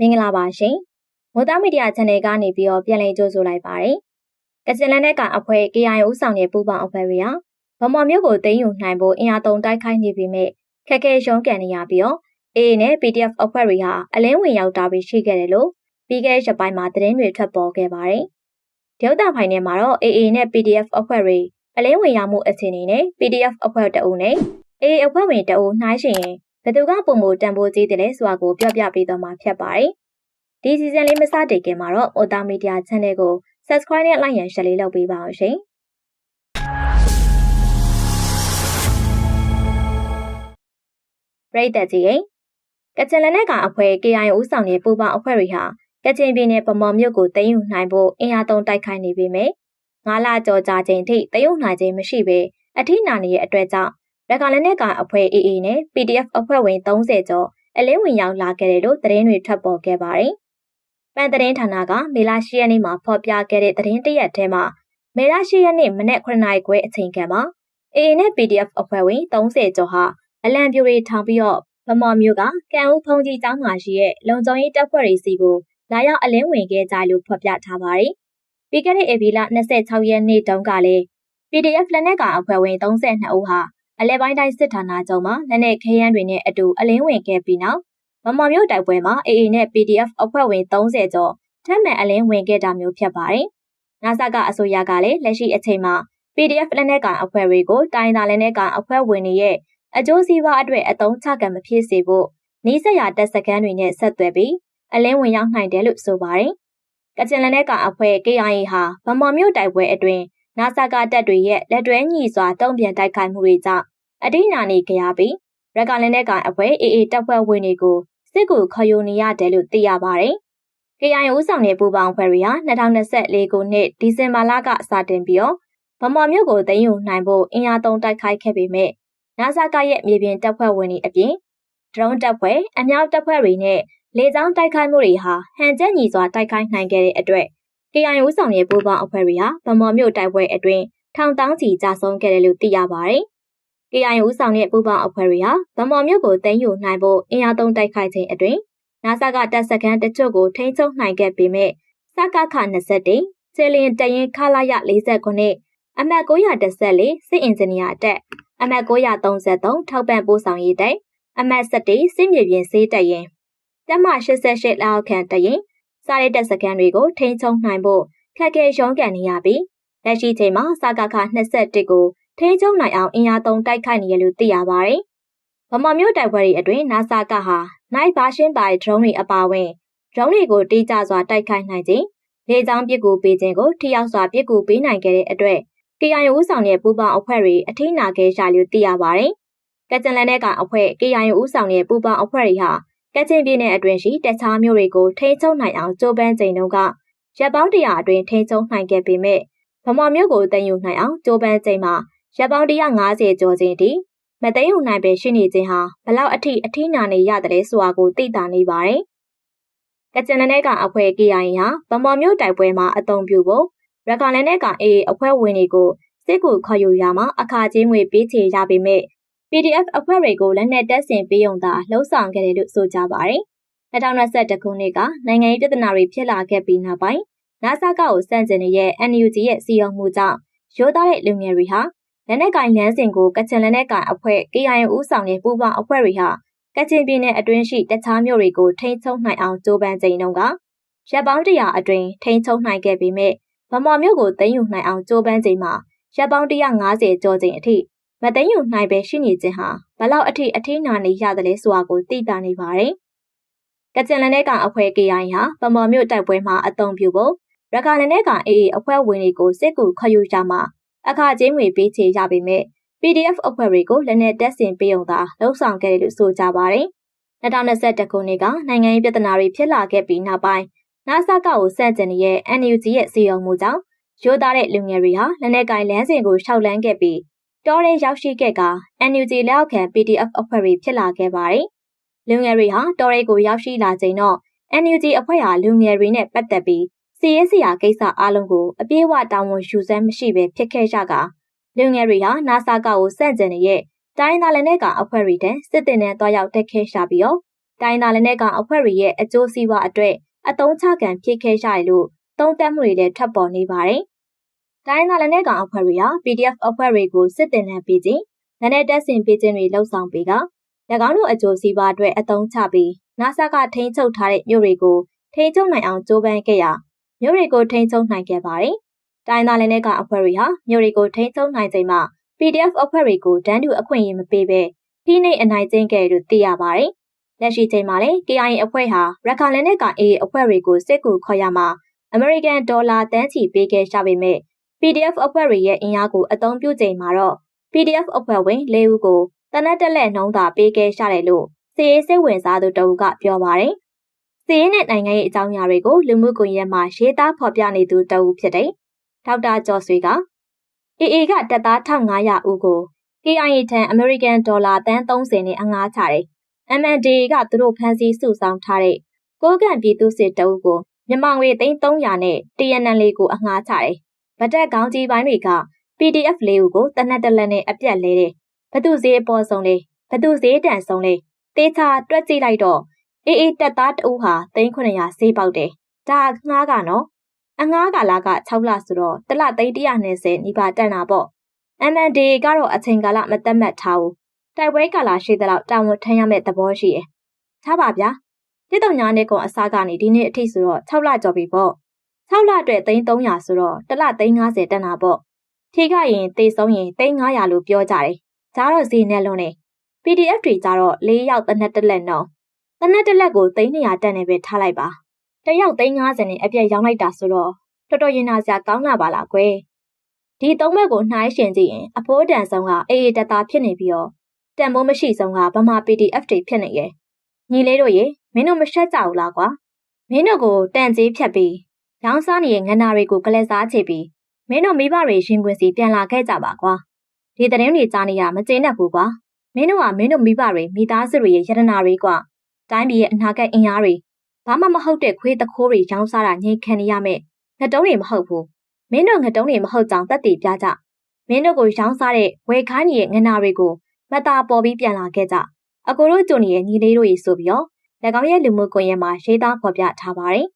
မင်္ဂလာပါရှင်မိုးသားမီဒီယာ channel ကနေပြီးတော့ပြန်လည်ကြိုဆိုလိုက်ပါတယ်ကချင်လန်နဲ့ကအဖွဲ့ KIO ဦးဆောင်တဲ့ပူးပေါင်းအဖွဲ့တွေဟာဗမာမျိုးကိုသိမ်းယူနိုင်ဖို့အင်အားသုံးတိုက်ခိုက်နေပြီမဲ့ခက်ခဲရှုံးကန်နေရပြီးတော့ AA နဲ့ PDF အဖွဲ့တွေဟာအလင်းဝင်ရောက်တာပဲရှိခဲ့တယ်လို့ပြီးခဲ့တဲ့ရက်ပိုင်းမှာသတင်းတွေထွက်ပေါ်ခဲ့ပါတယ်ဒေသဖိုင်ထဲမှာတော့ AA နဲ့ PDF အဖွဲ့တွေအလင်းဝင်ရောက်မှုအခြေအနေနဲ့ PDF အဖွဲ့တအုပ်နဲ့ AA အဖွဲ့ဝင်တအုပ်နှိုင်းရှင်ရင် ဘယ်သူကပုံမတန်ဖိုးကြီးတယ်လဲဆိုတာကိုပြောပြပေးတော့မှာဖြစ်ပါတယ်။ဒီစီဇန်လေးမစတင်ခင်မှာတော့ Otta Media Channel ကို Subscribe နဲ့ Like ရန် Share လေးလုပ်ပေးပါအောင်ရှင်။ပြည်သက်ကြီးရင်ကချင်လက်နက်ကောင်အဖွဲ့ KIO ဦးဆောင်တဲ့ပူပေါင်းအဖွဲ့တွေဟာကချင်ပြည်နယ်ဗမော်မြို့ကိုသိမ်းယူနိုင်ဖို့အင်အားသုံးတိုက်ခိုက်နေပေမဲ့ငါးလကြော်ကြာချိန်ထိသိမ်းယူနိုင်ခြင်းမရှိဘဲအထိနာနေတဲ့အတွက်ကြောင့် ရခိုင်လက်နက်ကိုင်အဖွဲ့ AA နဲ့ PDF အဖွဲ့ဝင်30ကျော်အလင်းဝင်ရောက်လာခဲ့တယ်လို့သတင်းတွေထွက်ပေါ်ခဲ့ပါတယ်။ပန်သတင်းဌာနကမေလ10ရက်နေ့မှာဖော်ပြခဲ့တဲ့သတင်းတရက်ထဲမှာမေလ10ရက်နေ့မနက်9နာရီခွဲအချိန်ခန့်မှာ AA နဲ့ PDF အဖွဲ့ဝင်30ကျော်ဟာအလံပြူတွေထောင်ပြီးတော့ဗမော်မျိုးကကံဦးဖုံကြီးကျောင်းမှာရှိတဲ့လုံခြုံရေးတပ်ဖွဲ့တွေစီကိုလာရောက်အလင်းဝင်ခဲ့ကြလို့ဖော်ပြထားပါတယ်။ပြီးခဲ့တဲ့ဧပြီလ26ရက်နေ့တုန်းကလည်း PDF လက်နက်ကအဖွဲ့ဝင်32ဦးဟာ အလဲပိုင်းတိုင်းစစ်ဌာနချုပ်မှာလက်နက်ခဲယမ်းတွေနဲ့အတူအလင်းဝင်ခဲ့ပြီးနောက်မမော်မြို့တိုက်ပွဲမှာ AA နဲ့ PDF အဖွဲ့ဝင်30ကျော်ထပ်မံအလင်းဝင်ခဲ့တာမျိုးဖြစ်ပါတယ်။နာဆာကအစိုးရကလည်းလက်ရှိအချိန်မှာ PDF လက်နက်ကောင်အဖွဲ့တွေကိုတိုင်းသားလက်နက်ကောင်အဖွဲ့ဝင်တွေရဲ့အကျိုးစီးပွားအတွက်အသုံးချကံမဖြစ်စေဖို့နီးစပ်ရာတပ်စခန်းတွေနဲ့ဆက်သွယ်ပြီးအလင်းဝင်ရောက်နိုင်တယ်လို့ဆိုပါတယ်။ကချင်လက်နက်ကောင်အဖွဲ့ KIA ဟာဗမော်မြို့တိုက်ပွဲအတွင်း နာဆာကတပ်တွေရဲ့လက်တွဲညီစွာတုံ့ပြန်တိုက်ခိုက်မှုတွေကြောင့်အတိနာနေကြရပြီးရက်ကလင်းတဲ့ကောင်အဖွဲ့ AA တပ်ဖွဲ့ဝင်တွေကိုစစ်ကူခေါ်ယူနေရတယ်လို့သိရပါတယ်။ KIA ဦးဆောင်တဲ့ပူပေါင်းဖွဲ့တွေဟာ2024ခုနှစ်ဒီဇင်ဘာလကစတင်ပြီးတော့ဗမာမြို့ကိုသိမ်းယူနိုင်ဖို့အင်အားသုံးတိုက်ခိုက်ခဲ့ပေမဲ့နာဆာကရဲ့မြေပြင်တပ်ဖွဲ့ဝင်တွေအပြင်ဒရုန်းတပ်ဖွဲ့အမြောက်တပ်ဖွဲ့တွေနဲ့လေကြောင်းတိုက်ခိုက်မှုတွေဟာဟန်ချက်ညီစွာတိုက်ခိုက်နိုင်ခဲ့တဲ့အတွက် KIA ဦးဆောင်တဲ့ပူပေါင်းအဖွဲ့တွေဟာဗမာမြို့တိုက်ပွဲအတွင်းထောင်တောင်းချီကြာဆုံးခဲ့တယ်လို့သိရပါတယ်။ KIA ဦးဆောင်တဲ့ပူပေါင်းအဖွဲ့တွေဟာဗမာမြို့ကိုသိမ်းယူနိုင်ဖို့အင်အားသုံးတိုက်ခိုက်ခြင်းအတွင်းနာဆာကတပ်စခန်းတချို့ကိုထိန်းချုပ်နိုင်ခဲ့ပေမဲ့စကခ21ချေလင်တရင်ခလာရ49အမှတ်914စစ်အင်ဂျင်နီယာတက်အမှတ်933ထောက်ပံ့ပို့ဆောင်ရေးတက်အမှတ်7စစ်မြေပြင်စေးတက်ရင်တက်မ88လောက်ခန့်တရင် စားတဲ့တပ်စခန်းတွေကိုထိန်းချုပ်နိုင်ဖို့ခက်ခဲရုန်းကန်နေရပြီးလက်ရှိချိန်မှာစကခ21ကိုထိန်းချုပ်နိုင်အောင်အင်အားသုံးတိုက်ခိုက်နေရလို့သိရပါတယ်။ဗမာမျိုးတိုက်ပွဲတွေအတွင်းနာဆာကဟာ night version by drone တွေအပါအဝင် drone တွေကိုတိကျစွာတိုက်ခိုက်နိုင်ခြင်းလေကြောင်းပစ်ကူပေးခြင်းကိုထိရောက်စွာပစ်ကူပေးနိုင်ခဲ့တဲ့အတွက် KIO ဦးဆောင်တဲ့ပူပေါင်းအဖွဲ့တွေအထိနာခဲ့ကြလို့သိရပါတယ်။ကကြံလန်တဲ့ကအဖွဲ့ KIO ဦးဆောင်တဲ့ပူပေါင်းအဖွဲ့တွေဟာ ကချင်ပြည်နယ်အတွင်းရှိတခြားမြို့တွေကိုထိန်းချုပ်နိုင်အောင်ကြိုးပမ်းချိန်တုန်းကရပ်ပေါင်းတရာအတွင်းထိန်းချုပ်နိုင်ခဲ့ပေမဲ့ဗမာမြို့ကိုတင်ယူနိုင်အောင်ကြိုးပမ်းချိန်မှာရပ်ပေါင်း150ကျော်ချိန်ထိမသိမ်းယူနိုင်ပဲရှိနေခြင်းဟာဘလောက်အထိအထိနာနေရတယ်လဲဆိုတာကိုသိတာနေပါတယ်။ကချင်နယ်ကအဖွဲ့ KIA ဟာဗမာမြို့တိုက်ပွဲမှာအုံပြုဖို့ရခိုင်နယ်က AA အဖွဲ့ဝင်တွေကိုစစ်ကူခေါ်ယူရမှာအခါချင်းငွေပေးချေရပေမဲ့ PDF အဖွဲ့တွေကိုလက်နက်တပ်ဆင်ပေးုံသာလှုံ့ဆော်ခဲ့တယ်လို့ဆိုကြပါတယ်။2021ခုနှစ်ကနိုင်ငံရေးပြဿနာတွေဖြစ်လာခဲ့ပြီးနောက်ပိုင်းနာဆာကကိုစန့်ကျင်နေတဲ့ NUG ရဲ့စီရင်မှုကြောင့်ရိုးသားတဲ့လူငယ်တွေဟာလက်နက်ကင်လမ်းစဉ်ကိုကချင်လက်နက်ကင်အဖွဲ့ KIA ဦးဆောင်တဲ့ပူးပေါင်းအဖွဲ့တွေဟာကချင်ပြည်နယ်အတွင်းရှိတခြားမြို့တွေကိုထိန်းချုပ်နိုင်အောင်ကြိုးပမ်းချိန်တုန်းကရပ်ပေါင်းတရာအတွင်းထိန်းချုပ်နိုင်ခဲ့ပေမဲ့ဗမာမြို့ကိုသိမ်းယူနိုင်အောင်ကြိုးပမ်းချိန်မှာရပ်ပေါင်း150ကျော်ချိန်အထိ မသိမ်းယူနိုင်ပဲရှိနေခြင်းဟာဘလောက်အထိအထိနာနေရတယ်လဲဆိုတာကိုသိတာနေပါတယ်။ကချင်လက်နက်ကအဖွဲ့ KIA ဟာဗမာမြို့တိုက်ပွဲမှာအုံပြုဖို့ရခိုင်လက်နက်က AA အဖွဲ့ဝင်တွေကိုစစ်ကူခေါ်ယူကြမှာအခါချင်းငွေပေးချေရပေမဲ့ PDF အဖွဲ့တွေကိုလက်နက်တပ်ဆင်ပေးုံသာလှုံ့ဆော်ခဲ့တယ်လို့ဆိုကြပါတယ်။2021ခုနှစ်ကနိုင်ငံရေးပြဿနာတွေဖြစ်လာခဲ့ပြီးနောက်ပိုင်းနာဆာကကိုစန့်ကျင်နေတဲ့ NUG ရဲ့စီရင်မှုကြောင့်ရိုးသားတဲ့လူငယ်တွေဟာလက်နက်ကင်လမ်းစဉ်ကိုရှောက်လန်းခဲ့ပြီး တောထဲရောက်ရှိခဲ့က NUG လက်အောက်ခံ PDF အဖွဲ့တွေဖြစ်လာခဲ့ပါတယ်။လူငယ်တွေဟာတောထဲကိုရောက်ရှိလာချိန်တော့ NUG အဖွဲ့ဟာလူငယ်တွေနဲ့ပတ်သက်ပြီးစီရေးစရာကိစ္စအလုံးကိုအပြေးအဝတာဝန်ယူစမ်းမရှိဘဲဖြစ်ခဲ့ကြကလူငယ်တွေဟာနာဆာကကိုစန့်ကျင်နေတဲ့တိုင်းသားလည်းနဲ့ကအဖွဲ့တွေတဲ့စစ်တင်နဲ့တွားရောက်တက်ခဲ့ရှာပြီးတော့တိုင်းသားလည်းနဲ့ကအဖွဲ့တွေရဲ့အကျိုးစီးပွားအတွက်အတုံးချခံဖြစ်ခဲ့ရတယ်လို့သုံးသပ်မှုတွေလည်းထပ်ပေါ်နေပါတယ်။ တိုင်းသားလည်းနဲ့ကအဖွဲ့တွေဟာ PDF အဖွဲ့တွေကိုစစ်တင်လှန်ပေးခြင်း၊လက်နက်တပ်ဆင်ပေးခြင်းတွေလှုံ့ဆော်ပေးက၎င်းတို့အကျိုးစီးပွားအတွက်အတုံးချပြီး NASA ကထိန်းချုပ်ထားတဲ့မြို့တွေကိုထိန်းချုပ်နိုင်အောင်ကြိုးပမ်းခဲ့ရာမြို့တွေကိုထိန်းချုပ်နိုင်ခဲ့ပါတယ်။တိုင်းသားလည်းနဲ့ကအဖွဲ့တွေဟာမြို့တွေကိုထိန်းချုပ်နိုင်ချိန်မှာ PDF အဖွဲ့တွေကိုတန်းတူအခွင့်အရေးမပေးဘဲဖိနှိပ်အနိုင်ကျင့်ခဲ့လို့သိရပါတယ်။လက်ရှိချိန်မှာလည်း KIA အဖွဲ့ဟာရခိုင်လက်နက်က AA အဖွဲ့တွေကိုစစ်ကူခေါ်ရမှာအမေရိကန်ဒေါ်လာတန်းချီပေးခဲ့ကြပေမဲ့ PDF အဖွဲ့တွေရဲ့အင်အားကိုအသုံးပြုချိန်မှာတော့ PDF အဖွဲ့ဝင်၄ဦးကိုတနက်တက်လက်နှုံးသာပေးခဲ့ကြတယ်လို့စီရေးစိတ်ဝင်စားသူတအုပ်ကပြောပါတယ်။စီရေးနဲ့နိုင်ငံရေးအကြောင်းအရာတွေကိုလူမှုကွန်ရက်မှာရေးသားဖော်ပြနေသူတအုပ်ဖြစ်တဲ့ဒေါက်တာကျော်ဆွေက AA ကတပ်သား1500ဦးကို KIA ထံအမေရိကန်ဒေါ်လာတန်း30နဲ့အငှားချတယ်။ MNDAA ကသူတို့ဖမ်းဆီးစုဆောင်းထားတဲ့ကိုးကန့်ပြည်သူစစ်တအုပ်ကိုမြန်မာငွေသိန်း300နဲ့ TNL ကိုအငှားချတယ်။ ဗတက်ကောင်းကြီးပိုင်းတွေက PDF လေးဦးကိုတနက်တလက်နဲ့အပြက်လဲတယ်။ဘသူဈေးအပေါ်ဆုံးလဲဘသူဈေးတန်ဆုံးလဲတေချာတွက်ကြည့်လိုက်တော့အေးအေးတက်သားတဦးဟာ3900ဈေးပေါက်တယ်။ဒါငှားကနော်အငှားကာလက6လဆိုတော့တစ်လသိန်း120နီးပါးတက်တာပေါ့ MND ကတော့အချိန်ကာလမသတ်မှတ်ထားဘူးတိုက်ပွဲကာလရှိသလောက်တာဝန်ထမ်းရမယ့်သဘောရှိတယ်။ထားပါဗျာတိတုံညာနဲ့ကွန်အစားကနေဒီနေ့အထိဆိုတော့6လကျော်ပြီပေါ့ 6လအတွက်သိန်း300ဆိုတော့တစ်လသိန်း50တက်တာပေါ့ထိကရင်တေဆုံးရင်သိန်း900လို့ပြောကြတယ်။ဒါတော့ဈေးနဲ့လွန်နေ PDF တွေကြတော့၄ယောက်တနက်တက်လက်နော်တနက်တက်လက်ကိုသိန်း200တက်နေပဲထားလိုက်ပါတယောက်သိန်း50နဲ့အပြည့်ရောင်းလိုက်တာဆိုတော့တော်တော်ရင်နာစရာကောင်းလာပါလားကွယ်ဒီသုံးဘက်ကိုနှိုင်းရှင်ကြည့်ရင်အဖိုးတန်ဆုံးကအေးအေးတသားဖြစ်နေပြီးတော့တန်မိုးမရှိဆုံးကဗမာ PDF တွေဖြစ်နေရဲ့ညီလေးတို့ရေမင်းတို့မရှက်ကြဘူးလားကွာမင်းတို့ကိုတန်ကြီးဖြတ်ပြီး ရောင်းစားနေတဲ့ငန္နာတွေကိုကလက်စားချပြီးမင်းတို့မိဘတွေရင်ခွင်စီပြန်လာခဲ့ကြပါကွာဒီတရင်တွေကြားနေရမကျေနပ်ဘူးကွာမင်းတို့ကမင်းတို့မိဘတွေမိသားစုတွေရဲ့ယတနာတွေကွာတိုင်းပြည်ရဲ့အနာဂတ်အင်အားတွေဘာမှမဟုတ်တဲ့ခွေးတခိုးတွေရောင်းစားတာငြိမ်ခံနေရမယ်ငတုံးတွေမဟုတ်ဘူးမင်းတို့ငတုံးတွေမဟုတ်ကြောင်တက်တည်ပြကြမင်းတို့ကိုရောင်းစားတဲ့ဝယ်ခိုင်းနေတဲ့ငနာတွေကိုမတာပေါ်ပြီးပြန်လာခဲ့ကြအကိုတို့ကြုံနေတဲ့ညီလေးတို့ရေဆိုပြီးတော့၎င်းရဲ့လူမှုကွန်ရက်မှာရေးသားဖော်ပြထားပါတယ်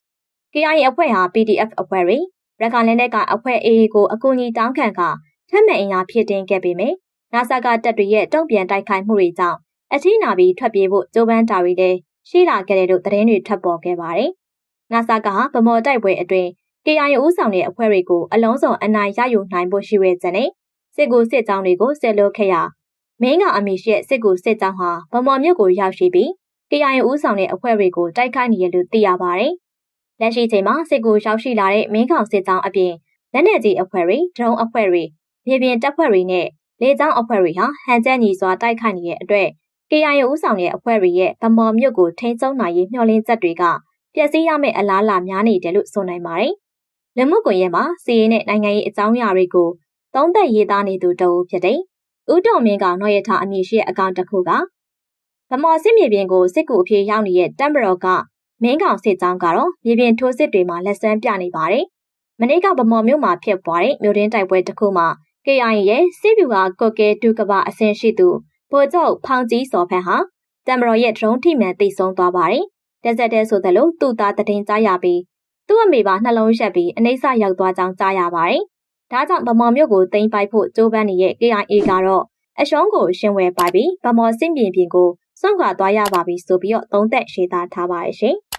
KIA အဖွဲ့ဟာ PDF အဖွဲ့တွေရခိုင်လက်နက်ကအဖွဲ့ AA ကိုအကူအညီတောင်းခံကထက်မှန်အင်အားဖြစ်တင်ခဲ့ပေမယ့်နာဆာကတပ်တွေရဲ့တုံ့ပြန်တိုက်ခိုက်မှုတွေကြောင့်အထီးနာပြီးထွက်ပြေးဖို့ကြိုးပမ်းတာတွေလည်းရှိလာခဲ့တယ်လို့သတင်းတွေထွက်ပေါ်ခဲ့ပါတယ်။နာဆာကဗမော်တိုက်ပွဲအတွင်း KIA ဦးဆောင်တဲ့အဖွဲ့တွေကိုအလုံးစုံအနိုင်ရယူနိုင်ဖို့ရှိရတဲ့နဲ့စစ်ကူစစ်ကြောင်းတွေကိုဆက်လုပ်ခဲ့ရာမင်းကအမိရှိစစ်ကူစစ်ကြောင်းဟာဗမော်မြို့ကိုရောက်ရှိပြီး KIA ဦးဆောင်တဲ့အဖွဲ့တွေကိုတိုက်ခိုက်နေရလို့သိရပါတယ်။ လက်ရှိချိန်မှာစစ်ကူရောက်ရှိလာတဲ့မင်းကောင်စစ်ကြောင်းအပြင်လက်နက်ကြီးအဖွဲ့တွေဒရုန်းအဖွဲ့တွေမြေပြင်တပ်ဖွဲ့တွေနဲ့လေကြောင်းအဖွဲ့တွေဟာဟန်ချက်ညီစွာတိုက်ခိုက်နေတဲ့အတွက် KIA ဦးဆောင်တဲ့အဖွဲ့တွေရဲ့ဗမော်မြို့ကိုထိန်းချုပ်နိုင်ရေးမျှော်လင့်ချက်တွေကပျက်စီးရမယ့်အလားအလာများနေတယ်လို့ဆိုနိုင်ပါတယ်။လူမှုကွန်ရက်မှာစီးရေးနဲ့နိုင်ငံရေးအကြောင်းအရာတွေကိုသုံးသပ်ရေးသားနေသူတဦးဖြစ်တဲ့ဦးတော်မင်းကနော်ရထားအမည်ရှိတဲ့အကောင့်တစ်ခုကဗမော်စစ်မြေပြင်ကိုစစ်ကူအဖြစ်ရောက်နေတဲ့တမ်ဘရော့က မင်းကောင်စစ်ကြောင်းကတော့မြေပြင်ထိုးစစ်တွေမှာလက်ဆန်းပြနေပါတယ်။မနေ့ကဗမော်မြို့မှာဖြစ်ပွားတဲ့မြို့ရင်းတိုက်ပွဲတစ်ခုမှာ KIA ရဲ့စစ်ဗျူဟာကုတ်ကဲဒုကပအဆင့်ရှိသူဗိုလ်ချုပ်ဖောင်ကြီးစော်ဖန်ဟာတမ်ဘရော်ရဲ့ဒရုန်းထိမှန်တိတ်ဆုံးသွားပါတယ်။တက်ဆက်တဲ့ဆိုသလိုသူ့သားတည်င်းကြားရပြီးသူ့အမေပါနှလုံးရက်ပြီးအနှိမ့်ဆရောက်သွားကြောင်းကြားရပါတယ်။ဒါကြောင့်ဗမော်မြို့ကိုသိမ်းပိုက်ဖို့ကြိုးပမ်းနေတဲ့ KIA ကတော့အရှုံးကိုရှင်းဝဲပိုက်ပြီးဗမော်စင့်ပြင်ပြင်ကိုစွန့်ခွာသွားရပါပြီဆိုပြီးတော့သုံးသက်ရှင်းသားထားပါရဲ့ရှင်။